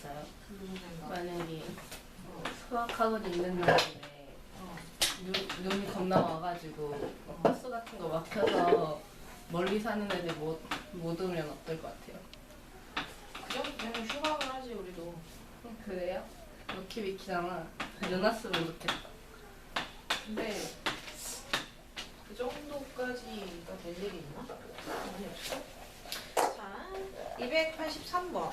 생각? 만약에 어. 수학학원 있는 날인데 어. 눈, 눈이 겁나 와가지고 뭐 버스 같은 거 막혀서 멀리 사는 애들 못, 못 오면 어떨 것 같아요? 그 정도면 휴학을 하지 우리도. 음, 그래요? 루키비키잖아 눈 왔으면 좋겠다 근데 그 정도까지가 될 일이 있나? 아니 없어. 자, 283번.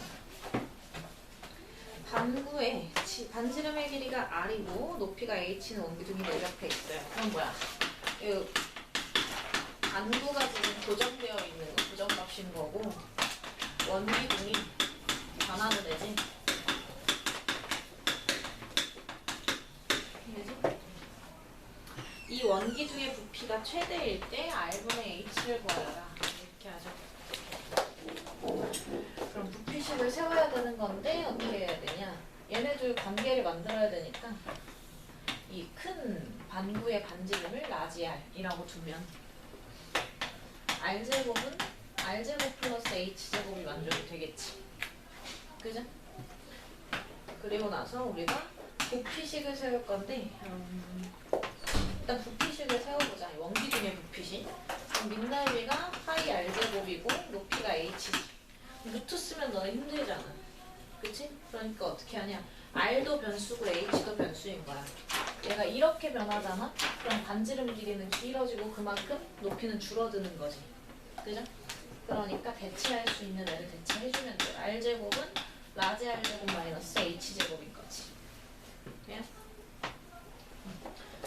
반구의 지- 반지름의 길이가 R이고 높이가 H는 원기둥이 내접해 있어요. 그럼 뭐야? 이 반구가 지금 고정되어 있는 거, 고정값인 거고 원기둥이 변화는 되지. 되지? 이 원기둥의 부피가 최대일 때 R분의 H를 구하라 이렇게 하죠. 부피식을 세워야 되는 건데 어떻게 해야 되냐? 얘네들 관계를 만들어야 되니까 이 큰 반구의 반지름을 라지 R이라고 두면 R제곱은 R제곱 플러스 H제곱이 만족이 되겠지. 그죠? 그리고 나서 우리가 부피식을 세울 건데 음, 일단 부피식을 세워보자. 원기둥의 부피식. 그럼 민나이비가 파이 R제곱이고 높이가 H지. 루트 쓰면 너네 힘들잖아. 그치? 그러니까 어떻게 하냐. R도 변수고 H도 변수인 거야. 얘가 이렇게 변하잖아? 그럼 반지름 길이는 길어지고 그만큼 높이는 줄어드는 거지. 그죠? 그러니까 대체할 수 있는 애를 대체해주면 돼. R제곱은 라지 R제곱 마이너스 H제곱인 거지. 그냥?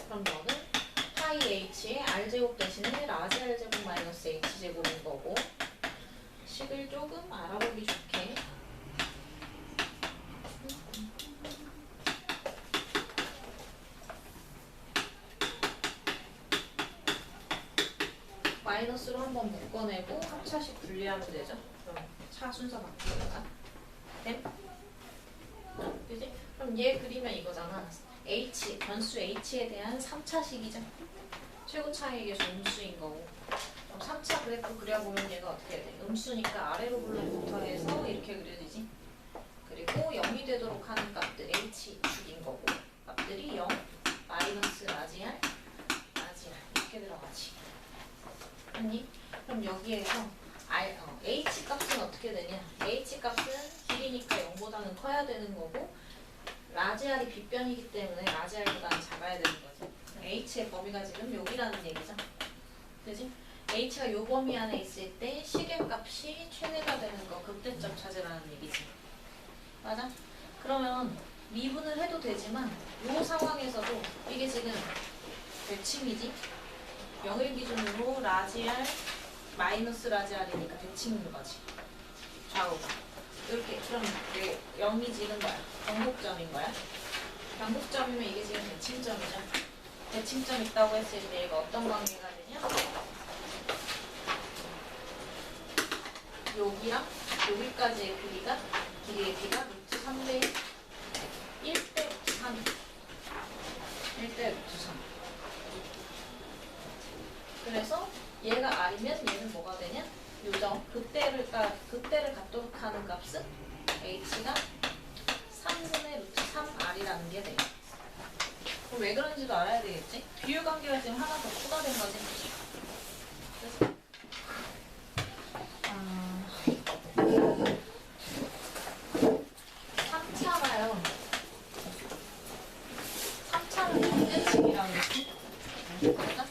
그럼 너는 파이 h의 r제곱 대신에 라지 r제곱 마이너스 h제곱인 거고 식을 조금 알아보기 좋게 마이너스로 한번 묶어내고 합차식 분리하면 되죠. 그럼 차 순서 바뀌니까 됨? 그지? 그럼 얘 그리면 이거잖아. h 변수 h에 대한 3차식이죠. 최고 차이의 음수인 거고. 그럼 3차 그래프 그려보면 얘가 어떻게 돼? 음수니까 아래로 블록부터 해서 이렇게 그려지지. 그리고 0이 되도록 하는 값들 h축인 거고. 값들이 0, 마이너스 라지 r, 라지 r 이렇게 들어가지. 아니? 그럼 여기에서 R, 어, h 값은 어떻게 되냐? h 값은 길이니까 0보다는 커야 되는 거고 라지 R이 빗변이기 때문에 라지 R보다는 작아야 되는 거지. H의 범위가 지금 여기라는 얘기죠. 그지? H가 요 범위 안에 있을 때 시계값이 최대가 되는 거 극대점 찾으라는 얘기지. 맞아? 그러면 미분을 해도 되지만 요 상황에서도 이게 지금 대칭이지? 영일 기준으로 라지 R 마이너스 라지 R이니까 대칭인 거지. 좌우가. 이렇게 그럼 이게 0이 지는 거야. 변곡점인 거야. 변곡점이면 이게 지금 대칭점이죠. 대칭점 있다고 했을 때 얘가 어떤 관계가 되냐? 여기랑 여기까지의 길이가 길이의 비가 루트 3대 1대 루트 3 1대 루트 3 그래서 얘가 R이면 얘는 뭐가 되냐? 요정 극대를 까 극대를 갖도록 하는 값은 h가 3분의 루트 3r이라는 게 돼요. 그럼 왜 그런지도 알아야 되겠지? 비율 관계가 지금 하나 더 추가된 거지. 그래서 아, 3차가요. 3차는 반대측이라고 그랬지? 그러니까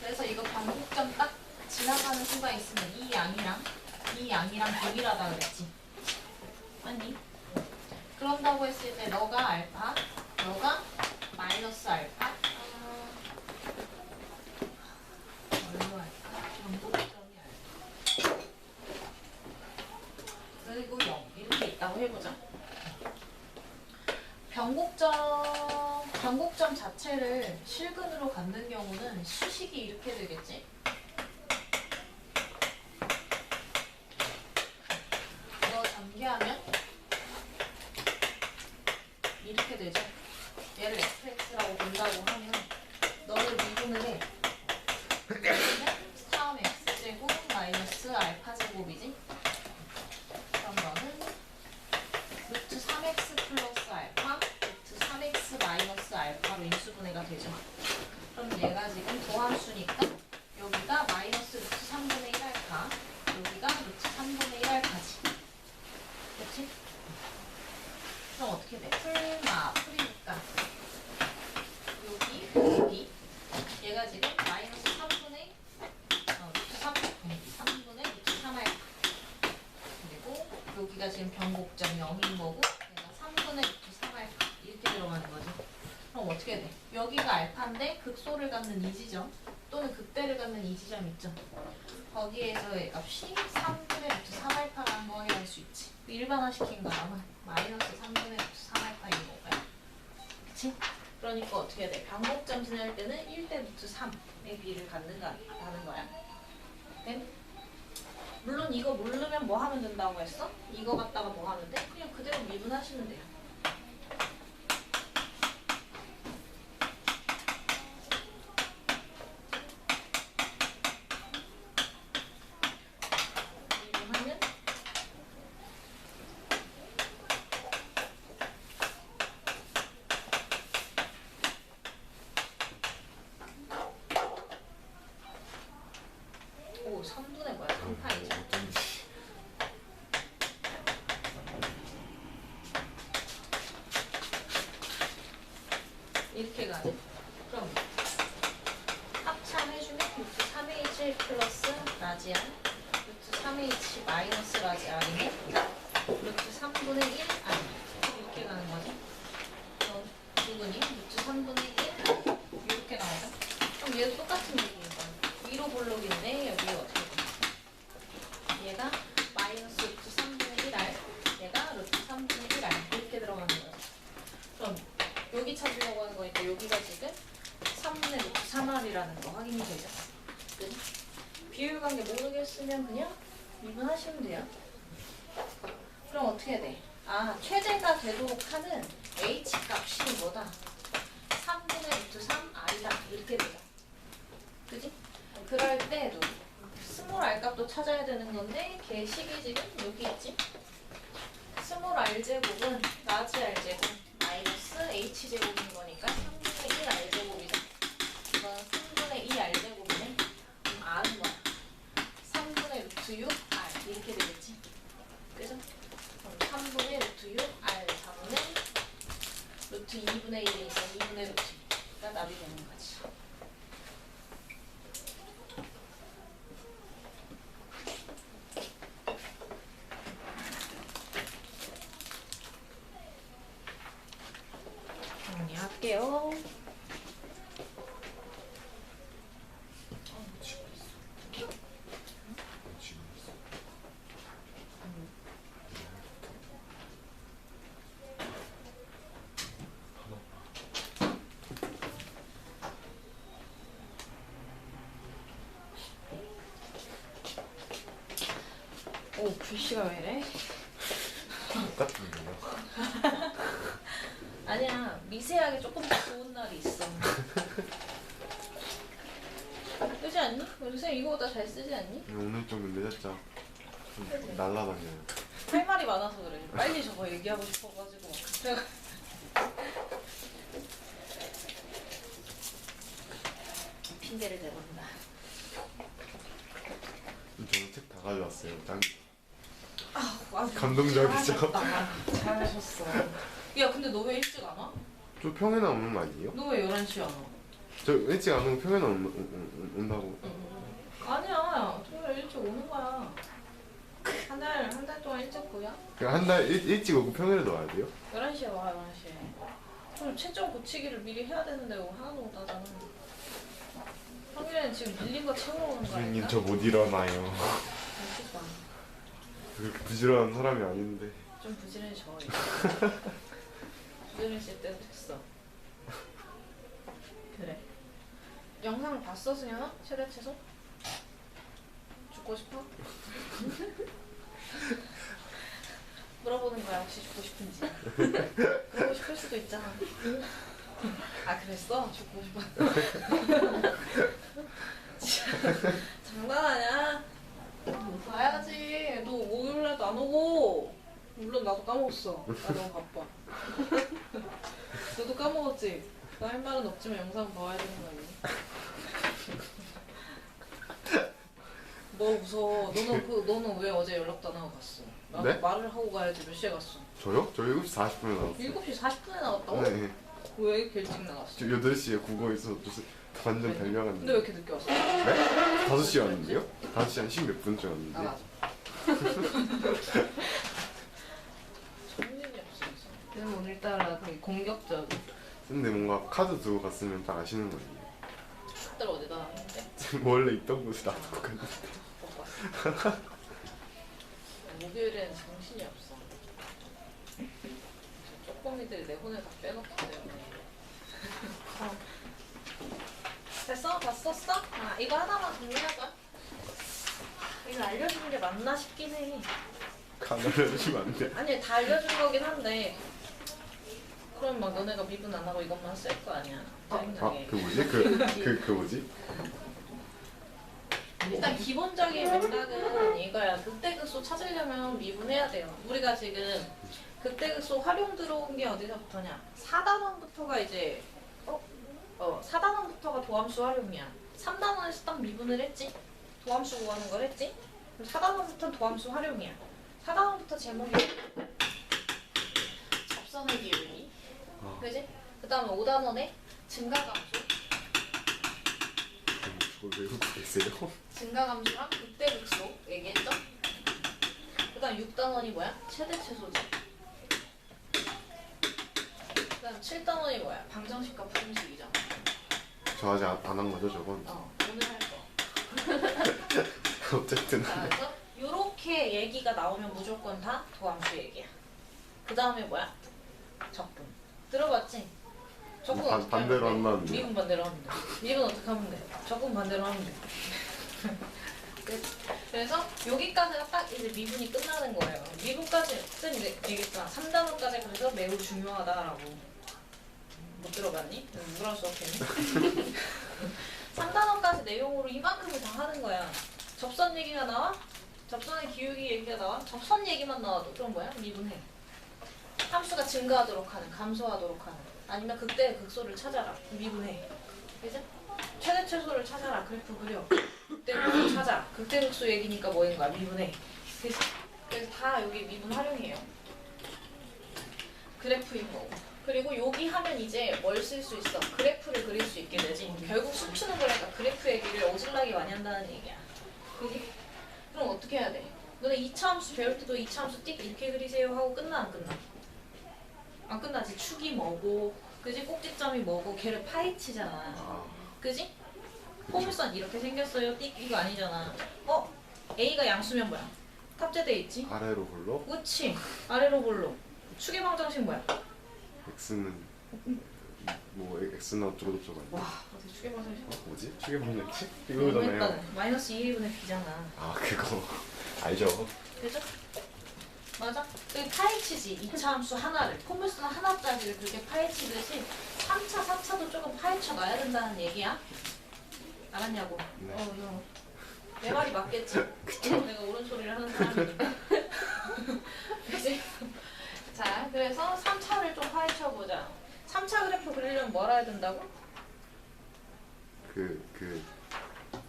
그래서 이거 반복점 딱 지나가는 수가 있으면 이 양이랑 이 양이랑 동일하다 그랬지. 아니? 그런다고 했을 때 너가 알파, 너가 마이너스 알파. 뭘로 할까? 반복점이 알파. 그리고 0 이렇게 있다고 해보자. 변곡점, 변곡점 자체를 실근으로 갖는 경우는 수식이 이렇게 되겠지. 되죠? 얘를 fx라고 본다고 하면 너를 미분을 해. 그러면 3x제곱 마이너스 알파 제곱이지? 그럼 너는 루트 3x 플러스 알파 루트 3x 마이너스 알파로 인수분해가 되죠. 그럼 얘가 지금 도함수니까 여기가 마이너스 루트 3분의 1 알파 여기가 루트 3분의 1 알파지. 그렇지? 그럼 어떻게 돼? 풀마 풀이니까 여기 여기 얘가 지금 마이너스 3분의 어, 루트 3 3분의 루트 3 알파 그리고 여기가 지금 변곡점 0인 거고 얘가 3분의 루트 3 알파 이렇게 들어가는 거죠. 그럼 어떻게 돼? 여기가 알파인데 극소를 갖는 이 지점 또는 극대를 갖는 이 지점 있죠. 거기에서의 값이 3분의 루트 3 알파라는 거 확인할 수 있지. 일반화시킨 거라면 마이너스 3분의 루트 3 알파인 거고요. 그치? 그러니까 어떻게 돼? 반복점 지날 때는 1대 루트 3의 비를 갖는다는 거야. 네? 물론 이거 모르면 뭐 하면 된다고 했어? 이거 갖다가 뭐 하면 돼? 그냥 그대로 미분하시면 돼요. 미분하면 오 3분의 뭐야? 3파이죠? 이렇게 가지? 그럼 합참해주면 루트 3H 플러스 라지안 루트 3H 마이너스 라지안이면 루트 3분의 1 아니 이렇게 가는 거지 그럼 누구니? 루트 3분의 1 이렇게 나오죠? 그럼 얘도 똑같은 얘기인 거야 위로 볼록인데 여기 어떻게 돼? 얘가 마이너스 루트 3분의 1R 얘가 루트 3분의 1R 이렇게 들어가는 거야 그럼 여기 찾으려고 하는 거니까 여기가 지금 3분의 루트 3R이라는 거 확인이 되죠 그지? 비율 관계 모르겠으면 그냥 미분하시면 돼요 그럼 어떻게 돼? 아 최대가 되도록 하는 H 값이 뭐다? 3분의 루트 3R이다 이렇게 되죠 그지? 그럴 때도 스몰 R 값도 찾아야 되는 건데 걔 식이 지금 여기 있지? 스몰 R 제곱은 라지 R 제곱 마이너스 H 제곱인 거니까 3분의 1 R 제곱이죠. 이건 3분의 2 R 제곱이네. 그럼 R은 뭐야? 3분의 루트 6 R 이렇게 되겠지? 그죠? 그럼 3분의 루트 6 R 4분의 루트 2분의 1이니까 2분의 루트 2가 답이 되는 거지. 정리할게요. 오, 글씨가 왜 이래? 똑같은데요? 아니야, 미세하게 조금 더 좋은 날이 있어. 쓰지 않니? 요새 이거보다 잘 쓰지 않니? 오늘 좀좀 날라다녀요. 할 말이 많아서 그래. 빨리 저거 얘기하고 싶어가지고. 핑계를 대본다. 저는 책 다 가져왔어요. 짱 감동적이죠? 잘하셨다. 잘하셨어. 야, 근데 너 왜 일찍 안 와? 저 평에나 오는 거 아니에요? 너 왜 11시에 안 와? 저 일찍 안 오면 평에나 온, 온, 온, 온다고. 아니야, 토요일 일찍 오는 거야. 한 달, 한 달 동안 일찍 보야? 그냥 한달 일찍 오고 평일에도 와야 돼요? 11시에 와, 11시에. 그럼 채점 고치기를 미리 해야 되는데 왜 하나도 못 하잖아. 평일에는 지금 밀린 거 채우러 오는 거 선생님? 저 못 일어나요. 그렇게 부지런한 사람이 아닌데. 좀 부지런해져. 부지런해질 때도 됐어. 그래. 영상 봤어, 승현아? 최대 최소? 죽고 싶어? 물어보는 거야 혹시 죽고 싶은지 그러고 싶을 수도 있잖아 아 그랬어? 죽고 싶어 장난하냐 가야지 너 목요일날도 안 오고 물론 나도 까먹었어 나 너무 바빠 너도 까먹었지? 나 할 말은 없지만 영상 봐야 되는 거 아니야? 뭐 웃어 너는 그 너는 왜 어제 연락도 안 하고 갔어? 나 네? 말을 하고 가야지 몇 시에 갔어? 저요? 저 7시 40분에 나왔어요. 7시 40분에 나갔다고? 네. 왜 이렇게 일찍 나갔어? 저 8시에 국어에서 완전 근데 왜. 이렇게 늦게 왔어? 네? 5시에 왔는데요? 5시 한10몇 분쯤 왔는데. 아 맞아 정신이 없어 오늘따라 되게 공격적. 근데 뭔가 카드 두고 갔으면 딱 아시는 거 아니에요? 다들 어디다 놨는데? 원래 있던 곳에 놔두고 갔는데. 못 봤어 목요일에는 정신이 없어 저 쪼꼬미들이 내 혼을 다 빼놓기 때문에 어. 됐어? 다 썼어? 아 이거 하나만 정리하자 이거 알려주는 게 맞나 싶긴 해 카메라 주시면 안 돼. 아니 다 알려준 거긴 한데 그럼 막 너네가 미분 안 하고 이것만 쓸 거 아니야 아, 짜증나게 그 뭐지? 그, 그, 그 뭐지? 일단 기본적인 맥락은 이거야 극대극소 찾으려면 미분해야 돼요 우리가 지금 극대극소 활용 들어온 게 어디서부터냐 4단원부터가 이제 어? 어 4단원부터가 도함수 활용이야 3단원에서 딱 미분을 했지 도함수 구하는 걸 했지 그럼 4단원부터는 도함수 활용이야 4단원부터 제목이 접선의 기울기 아. 그지? 그 다음에 5단원에 증가감수 그걸 외우고 계세요? 증가감수랑 극대극소 얘기했죠? 그 다음 6단원이 뭐야? 최대 최소지 그 다음 7단원이 뭐야? 방정식과 부등식이잖아 저 아직 안 한 거죠, 저건? 어 오늘 할 거. 어쨌든. 요렇게 얘기가 나오면 무조건 다 도함수 얘기야 그 다음에 뭐야? 적분 들어봤지? 적분 반- 어떻게 반대로 하면 돼? 한다는데요? 미분 반대로 하면 돼 미분 어떻게 하면 돼? 적분 반대로 하면 돼 그래서 여기까지가 딱 이제 미분이 끝나는 거예요. 미분까지 쌤 이제 얘기했잖아. 3단원까지 그래서 매우 중요하다라고. 못 들어봤니? 누구랑 수업했니? 3단원까지 내용으로 이만큼을 다 하는 거야. 접선 얘기가 나와? 접선의 기울기 얘기가 나와? 접선 얘기만 나와도 그럼 뭐야? 미분해. 함수가 증가하도록 하는, 감소하도록 하는. 아니면 극대 극소를 찾아라. 미분해. 그지? 최대 최소를 찾아라. 그래프 그려. 극대 극소 찾아. 극대 극소 얘기니까 뭐인 거야? 미분해. 그래서 다 여기 미분 활용이에요. 그래프인 거고. 그리고 여기 하면 이제 뭘 쓸 수 있어? 그래프를 그릴 수 있게 되지. 결국 수치는 거니까 그래프 얘기를 어질나게 많이 한다는 얘기야. 그지? 그럼 어떻게 해야 돼? 너네 2차 함수 배울 때도 2차 함수 띡 이렇게 그리세요 하고 끝나 안 끝나? 안 끝나지. 축이 뭐고, 그지? 꼭지점이 뭐고, 걔를 파헤치잖아. 아, 그지? 포물선 이렇게 생겼어요. 띡 이거 아니잖아. 어? A가 양수면 뭐야? 탑재돼 있지? 아래로 불러? 그치? 아래로 볼로. 축의 방정식 뭐야? X는 뭐 X는 어쩌고 저쩌고 아니야? 와, 축의 방정식? 어, 뭐지? 축의 방정식? 이거잖아요. 너무했다. 마이너스 2분의 B잖아. 아 그거 알죠? 그죠? 맞아? 그 파헤치지. 2차 함수 하나를. 포물선 하나짜리를 그렇게 파헤치듯이 3차, 4차도 조금 파헤쳐 놔야 된다는 얘기야. 알았냐고. 네. 어, 너. 내 말이 맞겠지? 내가 옳은 소리를 하는 사람이니까. 그지? 자, 그래서 3차를 좀 파헤쳐보자. 3차 그래프 그리려면 뭘 알아야 된다고? 그 그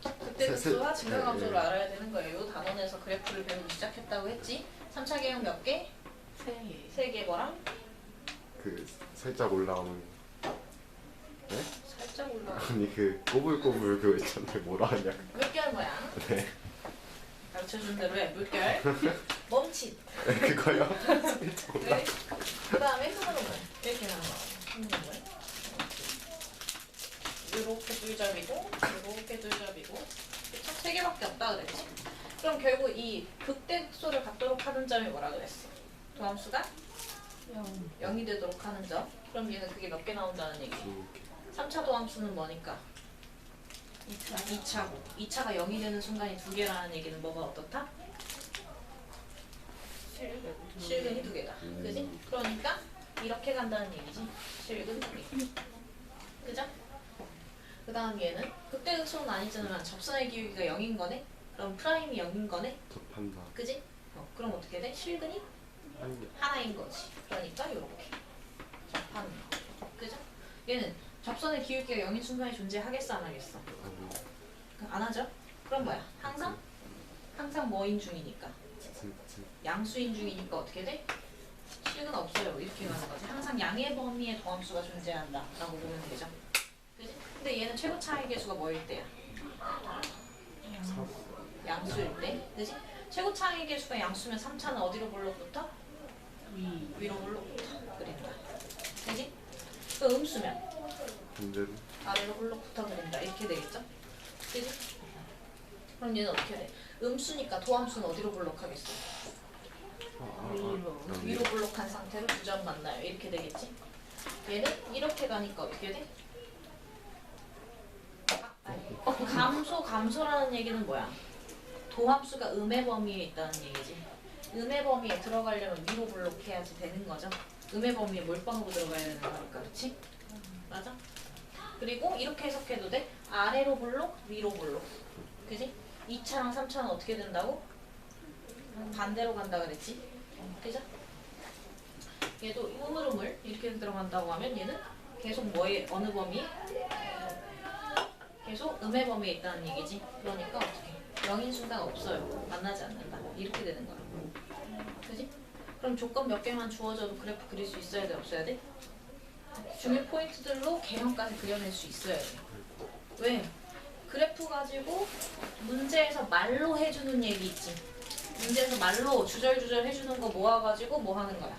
그때 극소와 증가감소를 네, 네. 알아야 되는 거예요. 이 단원에서 그래프를 배우기 시작했다고 했지. 3차 개형 몇 개? 세 개. 세개 뭐랑? 그 살짝 올라오는 네? 살짝 올라. 아니 그 꼬불꼬불 그거 있잖아요 뭐라 하냐 물결 모양. 네 가르쳐준 대로 해. 물결. 멈칫. 그거요? 네. 그 다음에 흐르는 거. 이렇게 나와. 흐르는 거. 이렇게 둘잡이고, 이렇게 둘잡이고. 그쵸? 세 개밖에 없다 그랬지? 그럼 결국 이 극대극소를 갖도록 하는 점이 뭐라 그랬어? 도함수가 영. 0이 되도록 하는 점. 그럼 얘는 그게 몇 개 나온다는 얘기. 이렇게 3차 도함수는 뭐니까? 2차. 2차고. 2차가 0이 되는 순간이 두 개라는 얘기는 뭐가 어떻다? 7 되고 실근이 두 개다. 그지? 그러니까 이렇게 간다는 얘기지. 실근 두 개. 그죠? 그 다음 얘는 극대극소는 아니잖아. 접선의 기울기가 0인 거네? 그럼 프라임이 0인 거네? 접한다. 그지? 어, 그럼 어떻게 돼? 실근이. 하나인 거지. 그러니까 이렇게 접하는 거. 그죠? 얘는 접선의 기울기가 0인 순간에 존재하겠어 안 하겠어? 안 하죠? 그럼 뭐야? 항상? 항상 뭐인 중이니까 양수인 중이니까 어떻게 돼? 실근 없어요 이렇게 가는 거지 항상 양의 범위에 도함수가 존재한다 라고 보면 되죠 그지? 근데 얘는 최고 차이 계수가 뭐일 때야? 양수일 때 그지? 최고 차이 계수가 양수면 3차는 어디로 볼록부터? 위. 위로 볼록부터 그린다 그지? 그 음수면 문제로 아래로 볼록부터 그린다 이렇게 되겠죠? 그지? 그럼 얘는 어떻게 돼? 음수니까 도함수는 어디로 볼록하겠어? 아, 아, 아. 위로. 위로 볼록한 상태로 두 점 만나요. 이렇게 되겠지? 얘는 이렇게 가니까 어떻게 돼? 아, 아니. 감소, 감소라는 얘기는 뭐야? 도함수가 음의 범위에 있다는 얘기지. 음의 범위에 들어가려면 위로 볼록해야지 되는 거죠. 음의 범위에 몰빵으로 들어가야 되는 거니까, 그렇지? 맞아? 그리고 이렇게 해석해도 돼? 아래로 볼록, 위로 볼록. 그지? 2차랑 3차는 어떻게 된다고? 반대로 간다 그랬지? 그죠? 얘도 우물우물 이렇게 들어간다고 하면 얘는 계속 뭐에 어느 범위? 계속 음의 범위에 있다는 얘기지. 그러니까 어떻게? 영인 순간 없어요. 만나지 않는다. 이렇게 되는 거야. 그지? 그럼 조건 몇 개만 주어져도 그래프 그릴 수 있어야 돼, 없어야 돼? 중요 포인트들로 개형까지 그려낼 수 있어야 돼. 왜? 그래프 가지고 문제에서 말로 해주는 얘기 있지. 문제에서 말로 주절주절 해주는 거 모아가지고 뭐 하는 거야?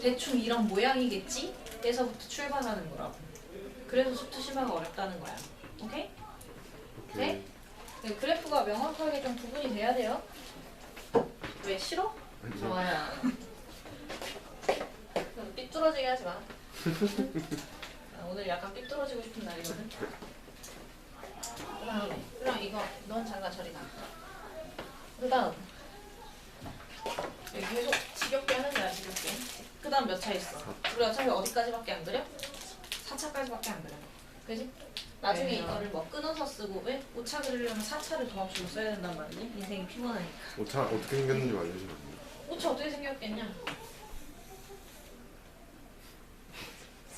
대충 이런 모양이겠지? 에서부터 출발하는 거라고. 그래서 수트 심화가 어렵다는 거야. 오케이? 네? 네, 그래프가 명확하게 좀 구분이 돼야 돼요. 왜 싫어? 아니, 좋아요. 삐뚤어지게 하지 마. 아, 오늘 약간 삐뚤어지고 싶은 날이거든. 그다음에 그럼 이거 넌 잠깐 저리 가. 그다음 여기 계속 지겹게 하는 거야 지겹게. 그다음 몇 차 있어? 우리 어차피 어디까지밖에 안 그려? 4차까지밖에 안 그려. 그지? 나중에 네. 이거를 뭐 끊어서 쓰고 왜 5차 그리려면 4차를 도합수로 써야 된단 말이지? 인생이 피곤하니까. 오차 어떻게 생겼는지 알려주면 안 돼요? 5차 어떻게 생겼겠냐?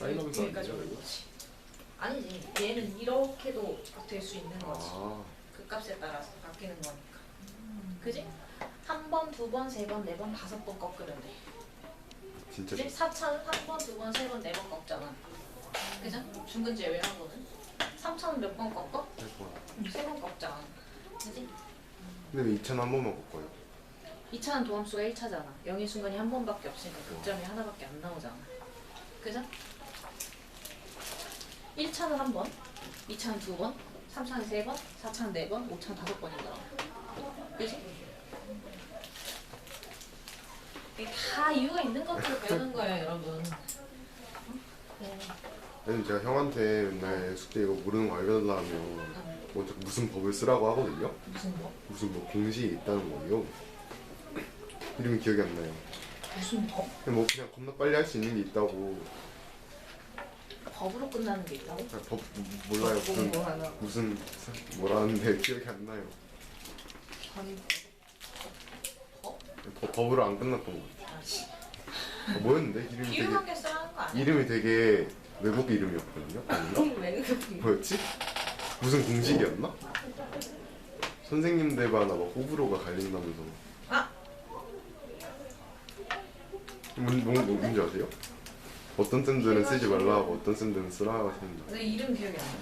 오는 거지. 아니지. 얘는 이렇게도 될 수 있는 거지. 아, 그 값에 따라서 바뀌는 거니까. 그지? 한 번, 두 번, 세 번, 네 번, 다섯 번 꺾으면 돼. 진짜 그지? 4차는 한 번, 두 번, 세 번, 네 번 꺾잖아. 그죠? 중근 제외하고는. 3차는 몇 번 꺾어? 할 거야. 세번 꺾잖아. 그지? 근데 왜 2차는 한 번만 꺾어요? 2차는 도함수가 1차잖아. 영의 순간이 한 번밖에 없으니까 극점이 하나밖에 안 나오잖아. 그죠? 1차는 한 번, 2차는 두 번, 3차는 세 번, 4차는 네 번, 5차는 다섯 번인 거야. 그지? 이게 다 이유가 있는 것들을 배우는 거예요, 여러분. 네. 아니 제가 형한테 맨날 숙제 이거 모르는 거 알려달라 하면 먼저 무슨 법을 쓰라고 하거든요? 무슨 법? 무슨 뭐 공식이 있다는 거예요. 이름이 기억이 안 나요. 무슨 법? 그냥 뭐 그냥 겁나 빨리 할 수 있는 게 있다고. 법으로 끝나는 게 있다고? 아, 법 몰라요. 무슨 공부 하나. 무슨 뭐라는데 기억이 안 나요. 선 법, 법으로 안 끝났던 거 같아요. 아씨. 아, 뭐였는데 이름이 되게 써야 하는 거 아니야? 이름이 되게 외국 이름이었거든요. 아닌가? 외국 뭐였지? 무슨 공식이었나? 선생님들마다 막 호불호가 갈린다면서. 아! 뭔, 뭔, 뭔, 뭔지 아세요? 어떤 쌤들은 쓰지 말라 하고 어떤 쌤들은 쓰라 하신다. 내 이름 기억이 안 나.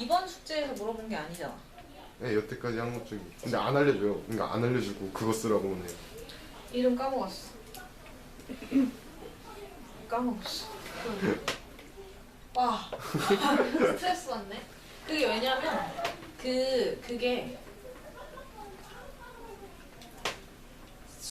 이번 숙제에서 물어본 게 아니잖아. 네, 여태까지 한 것 중에. 근데 안 알려줘요. 그러니까 안 알려주고 그거 쓰라고만 해요. 이름 까먹었어. 까먹었어. 와 스트레스 받네. 그게 왜냐면 그 그게